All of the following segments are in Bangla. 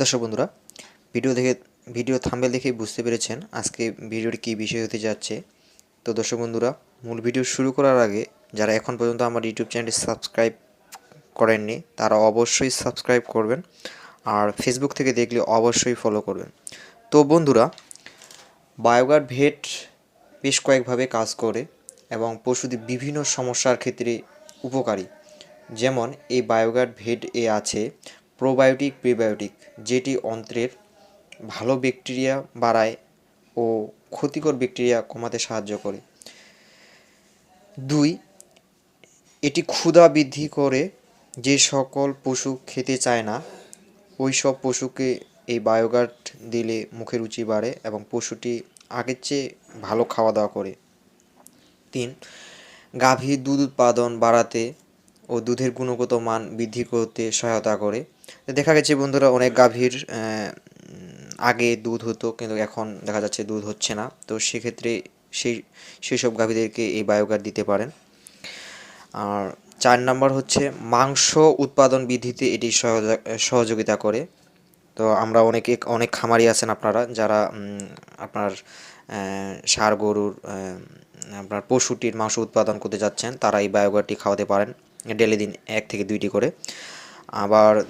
দর্শক বন্ধুরা, ভিডিও দেখে, ভিডিও থাম্বেল দেখেই বুঝতে পেরেছেন আজকে ভিডিওর কী বিষয় হতে যাচ্ছে। তো দর্শক বন্ধুরা, মূল ভিডিও শুরু করার আগে যারা এখন পর্যন্ত আমার ইউটিউব চ্যানেলটি সাবস্ক্রাইব করেননি, তারা অবশ্যই সাবস্ক্রাইব করবেন আর ফেসবুক থেকে দেখলে অবশ্যই ফলো করবেন। তো বন্ধুরা, বায়োগার্ড ভেট বেশ কয়েকভাবে কাজ করে এবং পশুদের বিভিন্ন সমস্যার ক্ষেত্রে উপকারী। যেমন এই বায়োগার্ড ভেট এ আছে প্রোবায়োটিক, প্রিবায়োটিক, যেটি অন্ত্রের ভালো ব্যাকটেরিয়া বাড়ায় ও ক্ষতিকর ব্যাকটেরিয়া কমাতে সাহায্য করে। দুই, এটি ক্ষুধা বৃদ্ধি করে যে সকল পশু খেতে চায় না ওই সব পশুকে এই বায়োগার্ড দিলে মুখের রুচি বাড়ে এবং পশুটি আগের চেয়ে ভালো খাওয়া দাওয়া করে। তিন, গাভীর দুধ উৎপাদন বাড়াতে ও দুধের গুণগত মান বৃদ্ধি করতে সহায়তা করে। দেখা গেছে বন্ধুরা, অনেক গাভীর আগে দুধ হতো, কিন্তু এখন দেখা যাচ্ছে দুধ হচ্ছে না। তো সেক্ষেত্রে সেই সেই সব গাভীদেরকে এই বায়োগার্ড দিতে পারেন। আর চার নাম্বার হচ্ছে মাংস উৎপাদন বৃদ্ধিতে এটি সহযোগ- সহযোগিতা করে। তো আমরা অনেকে, অনেক খামারি আছেন আপনারা, যারা আপনার সার গরুর আপনার পশুটির মাংস উৎপাদন করতে যাচ্ছেন, তারা এই বায়োগারটি খাওয়াতে পারেন। ডেলি দিন এক থেকে দুইটি করে। আবার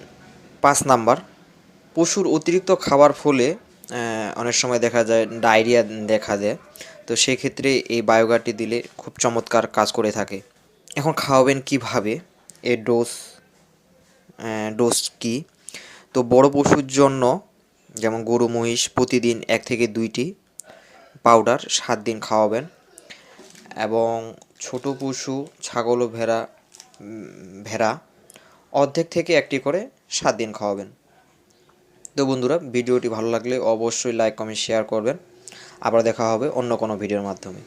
পাঁচ নাম্বার, পশুর অতিরিক্ত খাওয়ার ফলে অনেক সময় দেখা যায় ডায়রিয়া দেখা দেয়। তো সেক্ষেত্রে এই বায়োগারটি দিলে খুব চমৎকার কাজ করে থাকে। এখন খাওয়াবেন কীভাবে? এর ডোজ ডোজ কি? তো বড় পশুর জন্য যেমন গরু, মহিষ, প্রতিদিন এক থেকে দুইটি পাউডার সাত দিন খাওয়াবেন। এবং ছোট পশু, ছাগল ও ভেড়া ভেড়া অর্ধেক থেকে একটি করে সাত দিন খাওয়াবেন। তো বন্ধুরা, ভিডিওটি ভালো লাগলে অবশ্যই লাইক কমেন্ট শেয়ার করবেন। আবার দেখা হবে অন্য কোনো ভিডিওর মাধ্যমে।